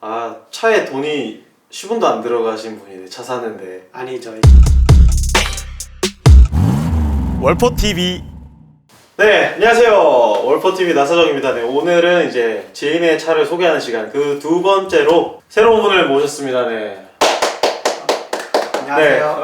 아 차에 돈이 10원도 안 들어가신 분이네 차 사는데 아니죠. 월포 TV 네 안녕하세요 월퍼TV 나사정입니다 네, 오늘은 이제 지인의 차를 소개하는 시간 그 두 번째로 새로운 분을 모셨습니다 네. 안녕하세요.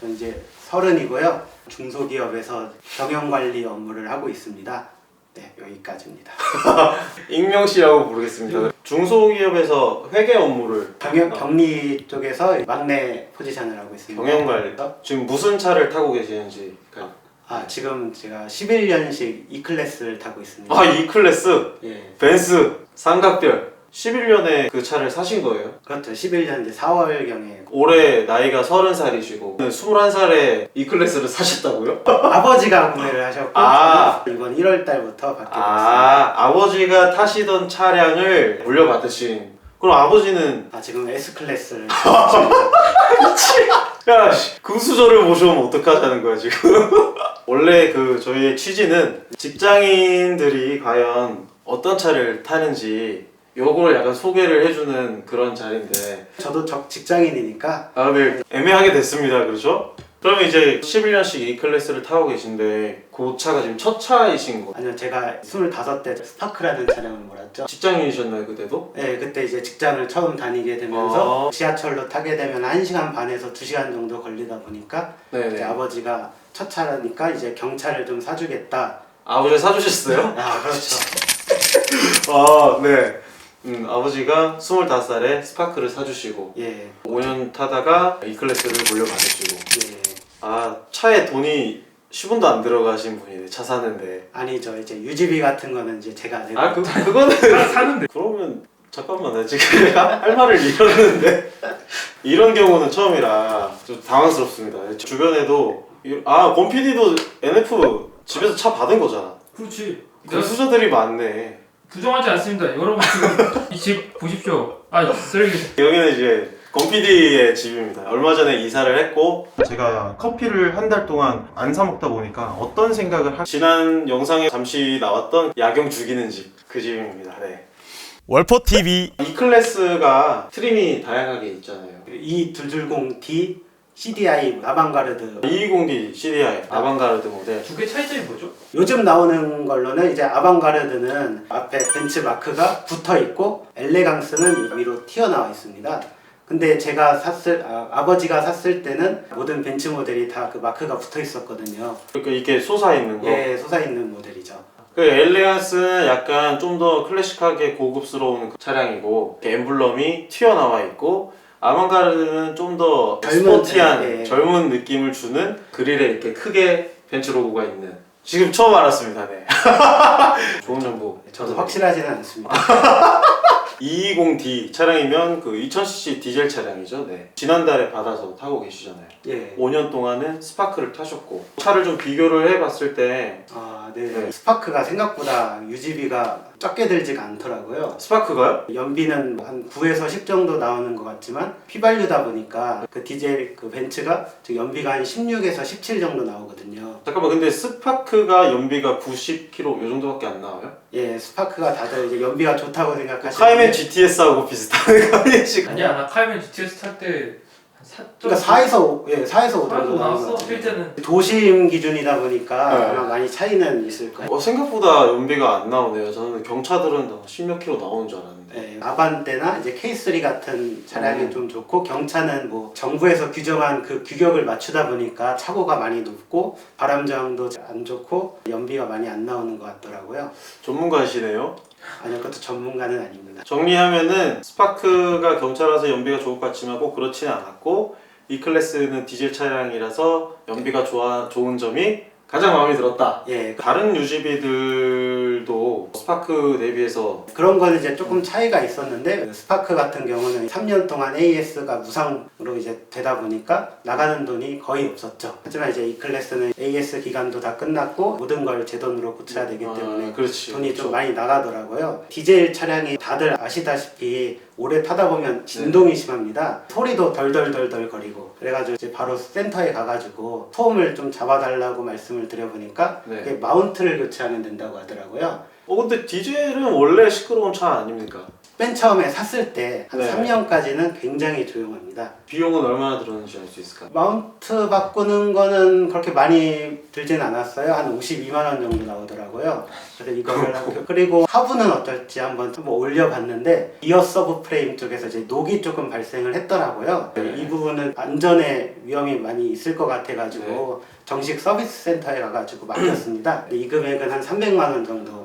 저는 이제 서른이고요. 중소기업에서 경영관리 업무를 하고 있습니다. 네, 여기까지입니다. 익명 씨라고 부르겠습니다 중소기업에서 회계 업무를 경영, 어. 격리 쪽에서 막내 포지션을 하고 있습니다. 경영관리 지금 무슨 차를 타고 계시는지 아, 지금 제가 11년식 E클래스를 타고 있습니다. 아 E클래스 예. 벤스 삼각별 11년에 그 차를 사신 거예요? 그렇죠. 11년 이제 4월경에 올해 나이가 30살이시고 21살에 E클래스를 사셨다고요? 아버지가 구매를 하셨고 아. 저는 이번 1월 달부터 받게 됐습니다. 아 아버지가 타시던 차량을 물려받으신 그럼 아버지는 아, 지금 S클래스를 야 씨, 그 수저를 모셔오면 어떡하자는 거야 지금 원래 그 저희의 취지는 직장인들이 과연 어떤 차를 타는지 요걸 약간 소개를 해주는 그런 자리인데 저도 적 직장인이니까 아, 네. 애매하게 됐습니다. 그렇죠? 그러면 이제 11년씩 E클래스를 타고 계신데 그 차가 지금 첫 차이신 거 아니요 제가 25대 스파크라는 차량을 몰았죠 직장인이셨나요 그때도? 네 그때 이제 직장을 처음 다니게 되면서 어. 지하철로 타게 되면 1시간 반에서 2시간 정도 걸리다 보니까 이제 네네 아버지가 첫 차라니까 이제 경차를 좀 사주겠다 아버지 사주셨어요? 아 그렇죠 아 네. 음, 아버지가 25살에 스파크를 사주시고 예, 5년 타다가 E클래스를 물려받으시고 예. 아 차에 돈이 10원도 안 들어가신 분이네 차 사는데. 아니죠. 이제 유지비 같은 거는 이제 제가 내고 아 그, 그거는 사는데. 그러면 잠깐만 나 지금 내가 할 말을 잃었는데. 이런 경우는 처음이라 좀 당황스럽습니다. 주변에도 이- 아 권PD도 NF 집에서 차 받은 거잖아. 그렇지. 그 수저들이 많네 부정하지 않습니다. 여러분 지금 이 집 보십시오. 아 쓰레기. 여기는 이제 권PD의 집입니다 얼마 전에 이사를 했고 제가 커피를 한 달 동안 안 사 먹다 보니까 어떤 생각을 하... 지난 영상에 잠시 나왔던 야경 죽이는 집 그 집입니다 네. 월포 TV E클래스가 트림이 다양하게 있잖아요 이 220D CDI 아방가르드 220D CDI 아방가르드 모델 두 개 차이점이 뭐죠? 요즘 나오는 걸로는 이제 아방가르드는 앞에 벤츠 마크가 붙어 있고 엘레강스는 위로 튀어나와 있습니다. 근데 제가 샀을 아, 버지가 샀을 때는 모든 벤츠 모델이 다 그 마크가 붙어 있었거든요. 그러니까 이게 솟아 있는 거. 예, 솟아 있는 모델이죠. 그 엘레강스는 약간 좀 더 클래식하게 고급스러운 그 차량이고 이렇게 엠블럼이 튀어나와 있고 아방가르드는 좀 더 젊은, 스포티한 예, 예. 젊은 느낌을 주는 그릴에 이렇게 크게 벤츠 로고가 있는 지금 처음 알았습니다. 네. 좋은 정보. 저도 확실하지는 않습니다. 220D 차량이면 그 2000cc 디젤 차량이죠. 네. 지난달에 받아서 타고 계시잖아요. 예. 5년 동안은 스파크를 타셨고 차를 좀 비교를 해봤을 때 아, 네. 네. 스파크가 생각보다 유지비가 적게 들지가 않더라고요. 스파크가요? 연비는 한 9에서 10 정도 나오는 것 같지만 휘발유다 보니까 그 디젤 그 벤츠가 즉 연비가 한 16에서 17 정도 나오거든요. 잠깐만 근데 스파크가 연비가 90km 요 정도밖에 안 나와요? 예, 스파크가 다들 이제 연비가 좋다고 생각하시는 카이맨 GTS하고 비슷한 거아니에요 지금? 아니야 나 카이맨 GTS 탈때 한 4. 그러니까 4에서 5, 예, 4에서 5 정도 나오는 나왔어. 같아요. 필때는 도심 기준이다 보니까 네. 아마 많이 차이는 있을 거예요. 어, 생각보다 연비가 안 나오네요. 저는 경차들은 다 10몇 킬로 나오는 줄 알았는데. 예, 아반떼나 이제 K3 같은 차량이 음. 좀 좋고 경차는 뭐 정부에서 규정한 그 규격을 맞추다 보니까 차고가 많이 높고 바람 저항도 안 좋고 연비가 많이 안 나오는 것 같더라고요. 전문가시네요. 아니요, 그것도 전문가는 아닙니다. 정리하면은 스파크가 경차라서 연비가 좋을 것 같지만 꼭 그렇지는 않았고 이 클래스는 디젤 차량이라서 연비가 좋아 좋은 점이 가장 마음에 들었다. 예, 다른 유지비들도 스파크 대비해서 그런 거는 이제 조금 차이가 있었는데 그 스파크 같은 경우는 3년 동안 AS가 무상으로 이제 되다 보니까 나가는 돈이 거의 없었죠. 하지만 이제 이 클래스는 AS 기간도 다 끝났고 모든 걸 제 돈으로 고쳐야 되기 때문에 아, 그렇지. 돈이 좀 그렇죠. 많이 나가더라고요. 디젤 차량이 다들 아시다시피 오래 타다 보면 진동이 심합니다. 소리도 덜덜덜덜 거리고 그래가지고 이제 바로 센터에 가가지고 소음을 좀 잡아달라고 말씀을 드려보니까 네. 마운트를 교체하면 된다고 하더라고요. 어 근데 디젤은 원래 시끄러운 차 아닙니까? 맨 처음에 샀을 때 한 네. 3년까지는 굉장히 조용합니다. 비용은 얼마나 들었는지 알 수 있을까요? 마운트 바꾸는 거는 그렇게 많이 들진 않았어요. 한 52만 원 정도 나오더라고요. 그래서 이거를 한- 그리고 하부는 어떨지 한번 한번 올려봤는데 이어 서브 프레임 쪽에서 이제 녹이 조금 발생을 했더라고요. 네. 이 부분은 안전에 위험이 많이 있을 것 같아가지고 정식 서비스 센터에 가가지고 맡겼습니다. 이 금액은 한 300만 원 정도.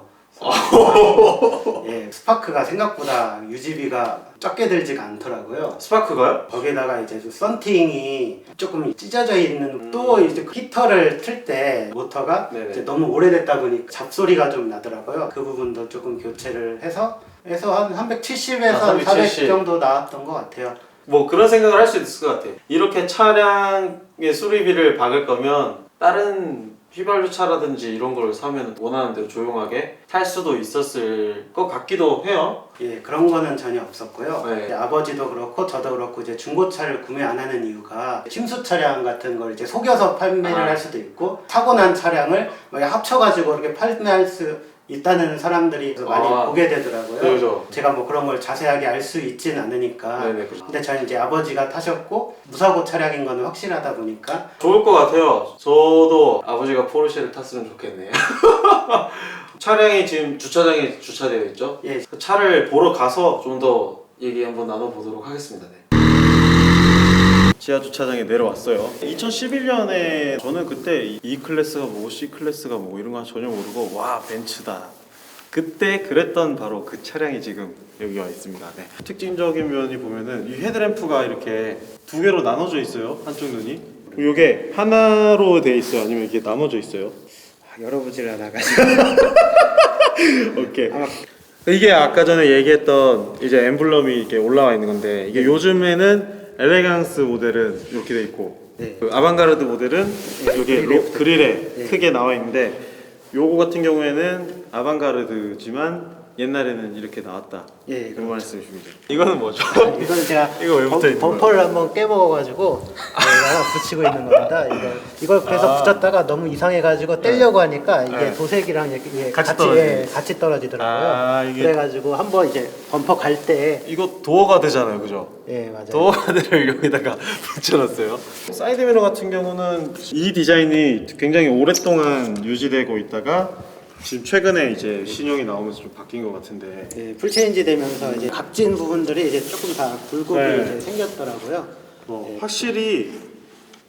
예, 스파크가 생각보다 유지비가 적게 들지가 않더라고요. 스파크가요? 거기다가 이제 좀 썬팅이 조금 찢어져 있는 또 이제 그 히터를 틀 때 모터가 네네. 이제 너무 오래됐다 보니 잡소리가 좀 나더라고요. 그 부분도 조금 교체를 해서 해서 한 370에서 아, 400 370. 정도 나왔던 것 같아요. 뭐 그런 생각을 할 수 있을 것 같아. 이렇게 차량의 수리비를 박을 거면 다른 휘발유 차라든지 이런 걸 사면 원하는 대로 조용하게 탈 수도 있었을 것 같기도 해요. 예, 그런 거는 전혀 없었고요. 네. 이제 아버지도 그렇고 저도 그렇고 이제 중고차를 구매 안 하는 이유가 침수 차량 같은 걸 이제 속여서 판매를 아. 할 수도 있고 사고 난 차량을 막 합쳐가지고 이렇게 판매할 수 있다는 사람들이 많이 아. 보게 되더라고요. 네, 그죠. 제가 뭐 그런 걸 자세하게 알 수 있진 않으니까. 네네. 그렇죠. 근데 저는 이제 아버지가 타셨고 무사고 차량인 거는 확실하다 보니까 좋을 것 같아요. 저도 아버지가 포르쉐를 탔으면 좋겠네요. 차량이 지금 주차장에 주차되어 있죠. 예, 그 차를 보러 가서 좀 더 얘기 한번 나눠보도록 하겠습니다. 네. 지하 주차장에 내려왔어요. 2011년에 저는 그때 E 클래스가 뭐고 C 클래스가 뭐고 이런 거 전혀 모르고 와 벤츠다. 그때 그랬던 바로 그 차량이 지금 여기 와 있습니다. 네. 특징적인 면이 보면은 이 헤드램프가 이렇게 두 개로 나눠져 있어요. 한쪽 눈이. 이게 하나로 돼 있어요. 아니면 이게 나눠져 있어요. 열어보질 않아가 오케이. 이게 아까 전에 얘기했던 이제 엠블럼이 이렇게 올라와 있는 건데 이게 요즘에는 엘레강스 모델은 이렇게 돼 있고 네. 그 아방가르드 모델은 네, 여기 그릴에 로- 붙어 그릴에 네. 크게 나와 있는데 요거 같은 경우에는 아방가르드지만 옛날에는 이렇게 나왔다. 예, 그런 말씀이십니다. 이거는 뭐죠? 이건 제가 이거 왜 붙어 있는 범, 범퍼를 한번 깨먹어가지고 내가 붙이고 있는 겁니다. 이거 이걸 그래서 아. 붙였다가 너무 이상해가지고 떼려고 하니까 이게 네. 도색이랑 이게 같이 같이 떨어지네. 예, 같이 떨어지더라고요. 아, 이게- 그래가지고 한번 이제 범퍼 갈 때 이거 도어가 되잖아요, 그죠? 예, 맞아요. 도어가드를 여기다가 붙여놨어요. 사이드 미러 같은 경우는 이 디자인이 굉장히 오랫동안 유지되고 있다가 지금 최근에 이제 신형이 나오면서 좀 바뀐 것 같은데 예, 풀체인지 되면서 이제 각진 부분들이 이제 조금 다 굴곡이 네. 이제 생겼더라고요. 뭐 예. 확실히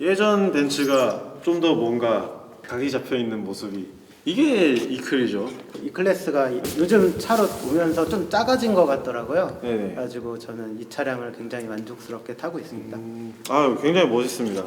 예전 벤츠가 좀 더 뭔가 각이 잡혀 있는 모습이 이게 이클이죠. 이 클래스가 요즘 차로 보면서 좀 작아진 것 같더라고요. 네네. 그래가지고 저는 이 차량을 굉장히 만족스럽게 타고 있습니다. 아 굉장히 멋있습니다.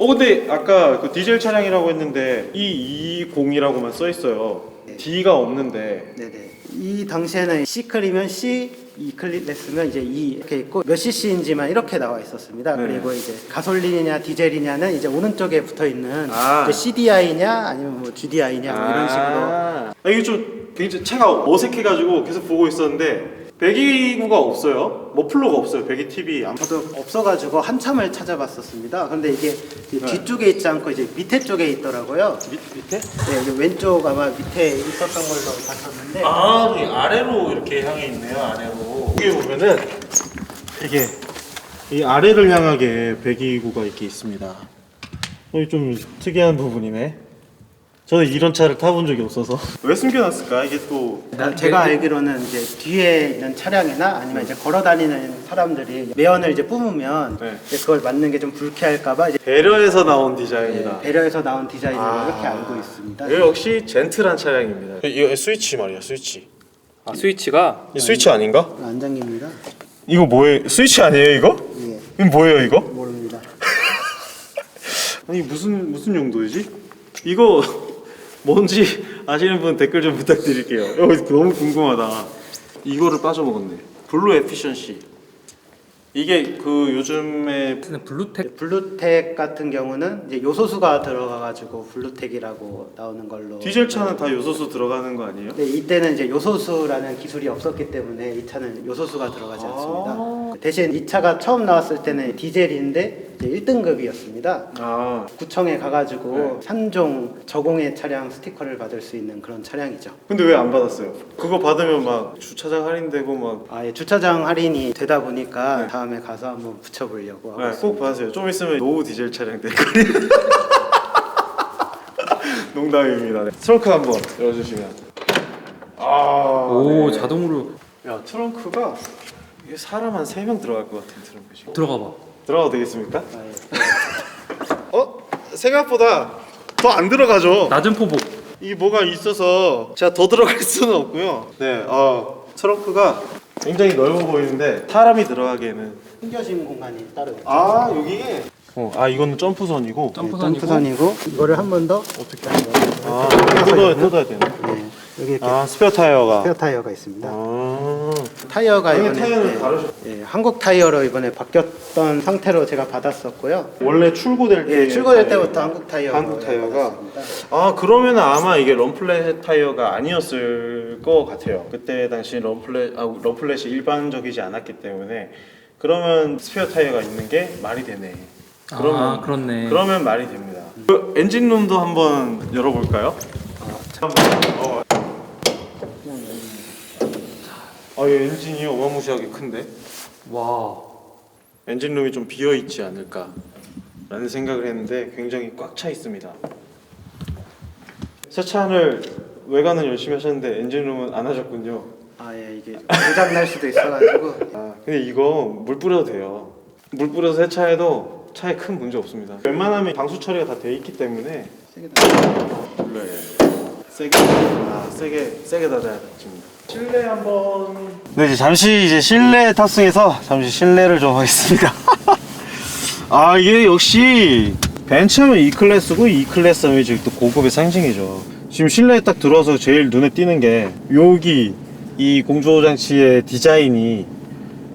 어 근데 아까 그 디젤 차량이라고 했는데 E20이라고만 써 있어요. 네. D가 없는데 네네. 이 당시에는 C 클이면 C, E 클래스면 이제 E 이렇게 있고 몇 cc인지만 이렇게 나와 있었습니다. 네. 그리고 이제 가솔린이냐 디젤이냐는 이제 오른쪽에 붙어 있는 아. CDI냐 아니면 뭐 GDI냐 뭐 이런 식으로 아, 이게 좀 굉장히 차가 어색해가지고 계속 보고 있었는데 배기구가 없어요. 머플러가 없어요. 배기 팁이 안. 저도 없어가지고 한참을 찾아봤었습니다. 근데 이게 이 네. 뒤쪽에 있지 않고 이제 밑에 쪽에 있더라고요. 밑 밑에? 네, 이게 왼쪽 아마 밑에 있었던 걸로 봤었는데 아, 이 아래로 이렇게 향해 있네요. 아래로. 여기 보면은 이게 이 아래를 향하게 배기구가 이렇게 있습니다. 여기 좀 특이한 부분이네. 저는 이런 차를 타본 적이 없어서 왜 숨겨놨을까? 이게 또 제가 알기로는 이제 뒤에 있는 차량이나 아니면 이제 걸어 다니는 사람들이 매연을 이제 뿜으면 네. 이제 그걸 맞는 게 좀 불쾌할까봐 이제 배려해서 나온 디자인이다. 네, 배려해서 나온 디자인으로 아. 이렇게 알고 있습니다. 이거 역시 젠틀한 차량입니다. 이거 스위치 말이야, 스위치. 아, 스위치가 이 스위치 아닌가? 안장기입니다. 이거 뭐예요? 스위치 아니에요, 이거? 예, 이거 뭐예요, 이거? 모릅니다. 아니 무슨 무슨 용도이지? 이거 뭔지 아시는 분 댓글 좀 부탁드릴게요. 어, 너무 궁금하다. 이거를 빠져먹었네. 블루 에피션시. 이게 그 요즘에 쓰는 블루텍 블루텍 같은 경우는 이제 요소수가 들어가가지고 블루텍이라고 나오는 걸로. 디젤 차는 다 요소수 들어가는 거 아니에요? 근데 이때는 이제 요소수라는 기술이 없었기 때문에 이 차는 요소수가 들어가지 않습니다. 아, 대신 이 차가 처음 나왔을 때는 디젤인데 1등급이었습니다. 아 구청에 가가지고 3종 저공해 차량 스티커를 받을 수 있는 그런 차량이죠. 근데 왜 안 받았어요? 그거 받으면 막 주차장 할인되고 막 아, 예, 주차장 할인이 되다 보니까 다음에 가서 한번 붙여보려고 하고 네, 있습니다. 꼭 받으세요. 좀 있으면 노후 디젤 차량 될 거예요. 농담입니다. 네. 트렁크 한번 열어주시면. 아, 오 네. 자동으로 야 트렁크가 이게 사람 한 세 명 들어갈 것 같은 트렁크지. 들어가 봐. 들어가도 되겠습니까? 아, 예. 어 생각보다 더 안 들어가죠. 낮은 포복. 이 뭐가 있어서 제가 더 들어갈 수는 없고요. 네, 어 트렁크가 굉장히 넓어 보이는데 사람이 들어가기에는 숨겨진 공간이 따로 있죠. 아 여기에 어, 아 이거는 점프선이고 점프선이고. 점프선이고 이거를 한 번 더 어떻게 아 뜯어야 뜯어야 되나? 네, 여기 이렇게 아 스페어 타이어가 스페어 타이어가 있습니다. 아 타이어가 이번에 타이어는 예, 다르죠? 예, 한국 타이어로 이번에 바뀌었던 상태로 제가 받았었고요. 원래 출고될 때 예, 출고될 때부터 한국 타이어 한국 타이어가 아 그러면 아마 이게 럼플렛 타이어가 아니었을 것 같아요. 그때 당시 럼플렛 아 럼플렛이 일반적이지 않았기 때문에 그러면 스페어 타이어가 있는 게 말이 되네. 그러면 아 그렇네. 그러면 말이 됩니다. 그 엔진룸도 한번 열어볼까요? 어. 아, 이 엔진이 어마무시하게 큰데 와. 엔진룸이 좀 비어 있지 않을까 라는 생각을 했는데 굉장히 꽉 차 있습니다. 세차를 외관은 열심히 하셨는데 엔진룸은 안 하셨군요. 아, 예, 이게 고장 날 수도 있어가지고 아, 근데 이거 물 뿌려도 돼요. 물 뿌려서 세차해도 차에 큰 문제 없습니다. 웬만하면 방수 처리가 다 돼 있기 때문에 세게 눌러야 돼요. 세게, 아, 세게, 세게 닫아야 됩니다. 실내 한번. 네, 이제 잠시 이제 실내 탑승해서 잠시 실내를 좀 하겠습니다. 아, 이게 역시 벤츠하면 E 클래스고 E 클래스 하면 이제 또 고급의 상징이죠. 지금 실내에 딱 들어와서 제일 눈에 띄는 게 여기 이 공조 장치의 디자인이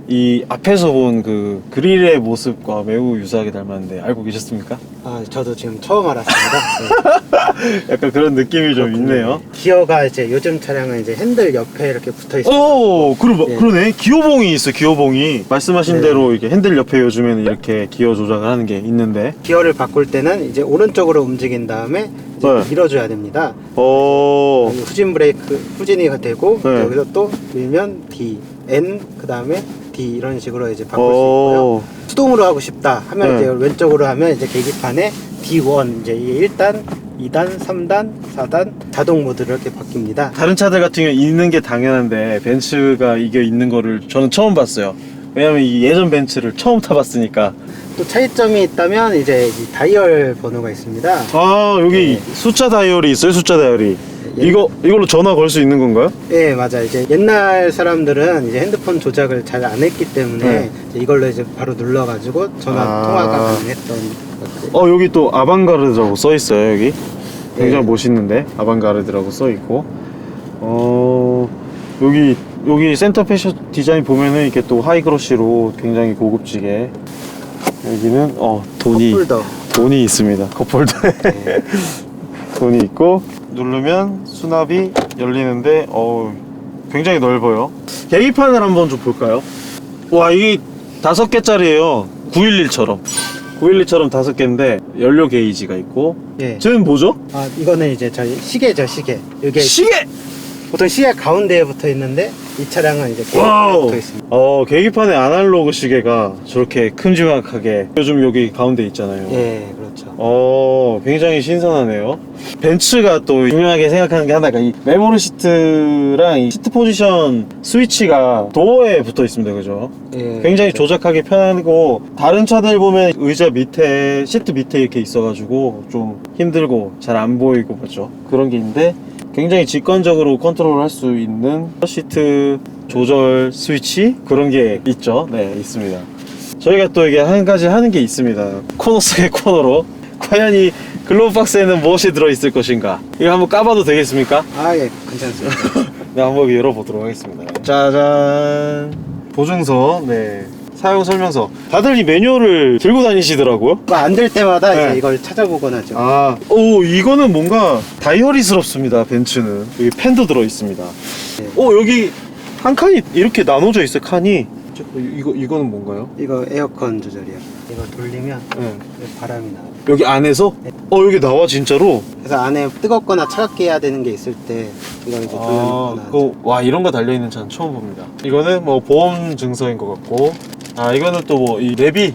이 앞에서 본 그 그릴의 모습과 매우 유사하게 닮았는데 알고 계셨습니까? 아, 저도 지금 처음 알았습니다. 네. 약간 그런 느낌이 좀 있네요. 기어가 이제 요즘 차량은 이제 핸들 옆에 이렇게 붙어 있어요. 오, 그러, 예. 그러네. 기어봉이 있어, 기어봉이. 말씀하신 네. 대로 이렇게 핸들 옆에 요즘에는 이렇게 기어 조작을 하는 게 있는데. 기어를 바꿀 때는 이제 오른쪽으로 움직인 다음에 이제 네. 밀어줘야 됩니다. 어, 여기 후진 브레이크 후진이 되고 네. 여기서 또 밀면 D, N 그 다음에 D 이런 식으로 이제 바꿀 수 있고요. 어, 수동으로 하고 싶다 하면 네. 이제 왼쪽으로 하면 이제 계기판에 D1 이제 이게 1단, 2단, 3단, 4단 자동 모드로 이렇게 바뀝니다. 다른 차들 같은 경우 있는 게 당연한데, 벤츠가 이게 있는 거를 저는 처음 봤어요. 왜냐면 이 예전 벤츠를 처음 타봤으니까. 또 차이점이 있다면 이제 이 다이얼 번호가 있습니다. 아, 여기 숫자 다이얼이 있어요, 숫자 다이얼이. 예. 이거, 이걸로 전화 걸 수 있는 건가요? 예, 맞아. 이제 옛날 사람들은 이제 핸드폰 조작을 잘 안 했기 때문에 네. 이제 이걸로 이제 바로 눌러가지고 전화 아. 통화가 가능했던 것들. 어 여기 또 아방가르드라고 써 있어요 여기 굉장히 네. 멋있는데 아방가르드라고 써 있고 어 여기 여기 센터 패션 디자인 보면은 이렇게 또 하이그로시로 굉장히 고급지게 여기는 어 돈이 컵홀더. 돈이 있습니다 컵홀더에 네. 돈이 있고 누르면 수납이 열리는데 어 굉장히 넓어요 계기판을 한번 좀 볼까요? 와 이게 다섯 개짜리예요 911처럼 911처럼 다섯 개인데 연료 게이지가 있고 예. 쟤는 뭐죠? 아, 이거는 이제 저희 시계죠, 시계. 이게 시계! 보통 시계 가운데에 붙어 있는데 이 차량은 이제 와우 붙어 있습니다. 어 계기판에 아날로그 시계가 저렇게 큼지막하게 요즘 여기 가운데 있잖아요 예, 그렇죠. 어, 굉장히 신선하네요. 벤츠가 또 중요하게 생각하는 게 하나가 이 메모리 시트랑 이 시트 포지션 스위치가 도어에 붙어 있습니다. 그죠? 예, 굉장히 그렇죠. 조작하기 편하고 다른 차들 보면 의자 밑에 시트 밑에 이렇게 있어가지고 좀 힘들고 잘 안 보이고 그죠? 그런 게 있는데 굉장히 직관적으로 컨트롤 할 수 있는 시트 조절 스위치 그런 게 있죠. 네, 있습니다. 저희가 또 이게 한 가지 하는 게 있습니다. 코너 속의 코너로 과연 이 글로브 박스에는 무엇이 들어있을 것인가? 이거 한번 까봐도 되겠습니까? 아, 예, 괜찮습니다. 네, 한번 열어보도록 하겠습니다. 짜잔. 보증서, 네. 사용 설명서. 다들 이 매뉴얼을 들고 다니시더라고요. 안 될 때마다 네. 이제 이걸 찾아보곤 하죠. 아, 오, 이거는 뭔가 다이어리스럽습니다, 벤츠는. 여기 펜도 들어있습니다. 네. 오, 여기 한 칸이 이렇게 나눠져 있어요, 칸이. 이거 이거는 뭔가요? 이거 에어컨 조절이요. 이거 돌리면 네. 바람이 나와요. 여기 안에서? 어 여기 나와 진짜로? 그래서 안에 뜨겁거나 차갑게 해야 되는 게 있을 때 이걸 이제 아, 돌려놓거나 그, 와 이런 거 달려 있는 차는 처음 봅니다. 이거는 뭐 보험 증서인 것 같고, 아 이거는 또 뭐 이 내비.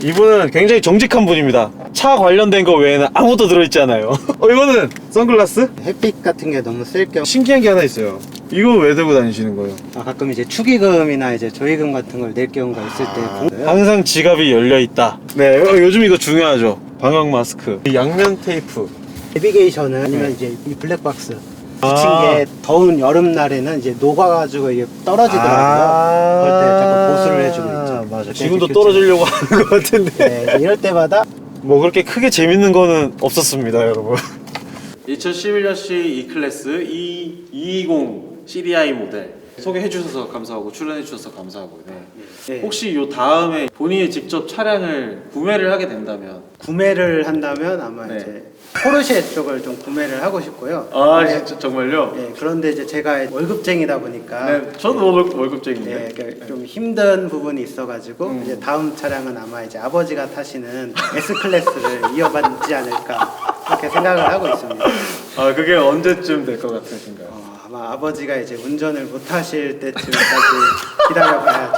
이분은 굉장히 정직한 분입니다. 차 관련된 거 외에는 아무것도 들어있지 않아요. 어 이거는 선글라스? 햇빛 같은 게 너무 쓸겸 신기한 게 하나 있어요. 이거 왜 들고 다니시는 거예요? 아, 가끔 이제 축의금이나 이제 조의금 같은 걸 낼 경우가 있을 때 공- 항상 지갑이 열려 있다. 네, 어, 요즘 이거 중요하죠. 방역 마스크, 이 양면 테이프. 내비게이션은 아니면 네. 이제 이 블랙박스 아. 붙인 게 더운 여름 날에는 이제 녹아가지고 이게 떨어지더라고요. 아. 그럴 때 자꾸 보수를 해주고 있죠. 맞아. 지금도 떨어지려고 하는 것 같은데. 네, 이제 이럴 때마다 뭐 그렇게 크게 재밌는 거는 없었습니다, 여러분. 2011년식 E클래스 E220 CDI 모델 소개해 주셔서 감사하고 출연해 주셔서 감사하고. 네. 네, 혹시 요 다음에 본인이 직접 차량을 구매를 하게 된다면 구매를 한다면 아마 네. 이제 포르쉐 쪽을 좀 구매를 하고 싶고요. 아, 네, 진짜 정말요? 네, 그런데 이제 제가 월급쟁이다 보니까 네, 저도 월급, 월급쟁인데. 네, 그러니까 좀 힘든 부분이 있어가지고 음. 이제 다음 차량은 아마 이제 아버지가 타시는 S 클래스를 이어받지 않을까 그렇게 생각을 하고 있습니다. 아, 그게 언제쯤 될 것 같으신가요? 어, 아마 아버지가 이제 운전을 못 하실 때쯤까지 기다려봐야죠.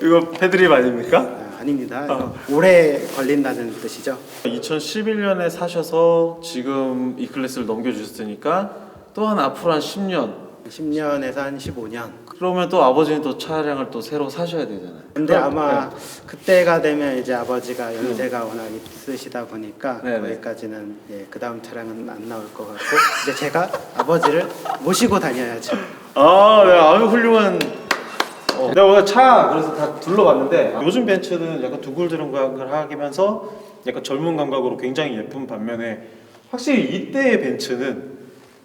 이거 패드립 아닙니까? 아, 아닙니다. 이거 오래 걸린다는 뜻이죠. 2011년에 사셔서 지금 이 클래스를 넘겨주셨으니까 또한 앞으로 한 10년 10년에서 한 15년. 그러면 또 아버지는 또 차량을 또 새로 사셔야 되잖아요 근데 그럼- 아마 그때가 되면 이제 아버지가 연세가 워낙 있으시다 보니까 네 네. 거기까지는 예, 그 다음 차량은 안 나올 것 같고 이제 제가 아버지를 모시고 다녀야죠. 아, 네, 아주 훌륭한 어, 내가 오늘 차 그래서 다 둘러봤는데 요즘 벤츠는 약간 두글두글을 하면서 약간 젊은 감각으로 굉장히 예쁜 반면에 확실히 이때의 벤츠는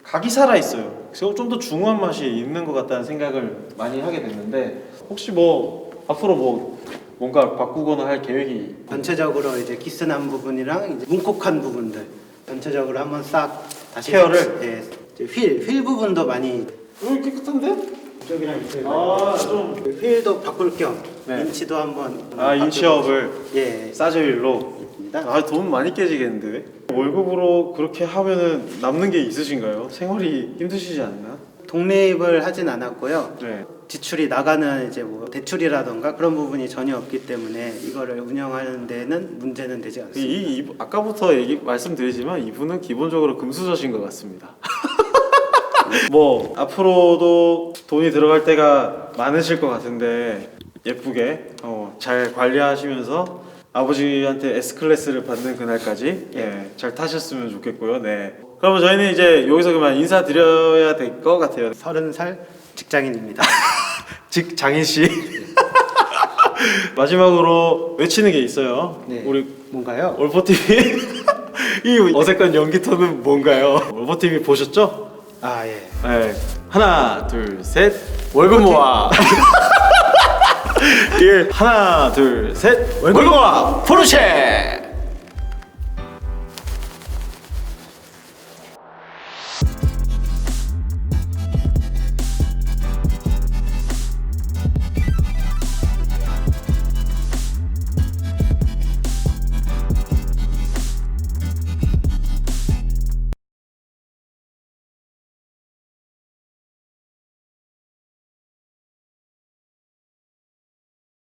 각이 살아 있어요. 그래서 좀 더 중후한 맛이 있는 것 같다는 생각을 많이 하게 됐는데 혹시 뭐 앞으로 뭐 뭔가 바꾸거나 할 계획이 전체적으로 이제 기스난 부분이랑 이제 뭉콕한 부분들 전체적으로 한번 싹 다시 케어를? 예, 이제 휠, 휠 부분도 많이 여기 깨끗한데? 이쪽이랑 이쪽이 아, 좀. 휠도 바꿀 겸 네. 인치도 한번 아 바꾸고 인치업을 예 싸저일로 있습니다. 아 돈 많이 깨지겠는데 월급으로 그렇게 하면은 남는 게 있으신가요? 생활이 힘드시지 않나? 독립을 하진 않았고요. 네. 지출이 나가는 이제 뭐 대출이라던가 그런 부분이 전혀 없기 때문에 이거를 운영하는 데는 문제는 되지 이, 않습니다. 이, 이- 아까부터 얘기 말씀드리지만 이분은 기본적으로 금수저신 것 같습니다. 뭐 앞으로도 돈이 들어갈 때가 많으실 것 같은데 예쁘게 어, 잘 관리하시면서 아버지한테 S 클래스를 받는 그날까지 예, 잘 타셨으면 좋겠고요. 네. 그러면 저희는 이제 여기서 그만 인사드려야 될 것 같아요. 서른 살 직장인입니다. 직장인 씨. 마지막으로 외치는 게 있어요. 네. 우리 뭔가요? 월포 TV 이 어색한 연기 톤은 뭔가요? 월포 TV 보셨죠? 아 예. 네. 하나, 둘, 셋. 월급 모아. 예. 하나, 둘, 셋. 월급 모아. 포르쉐.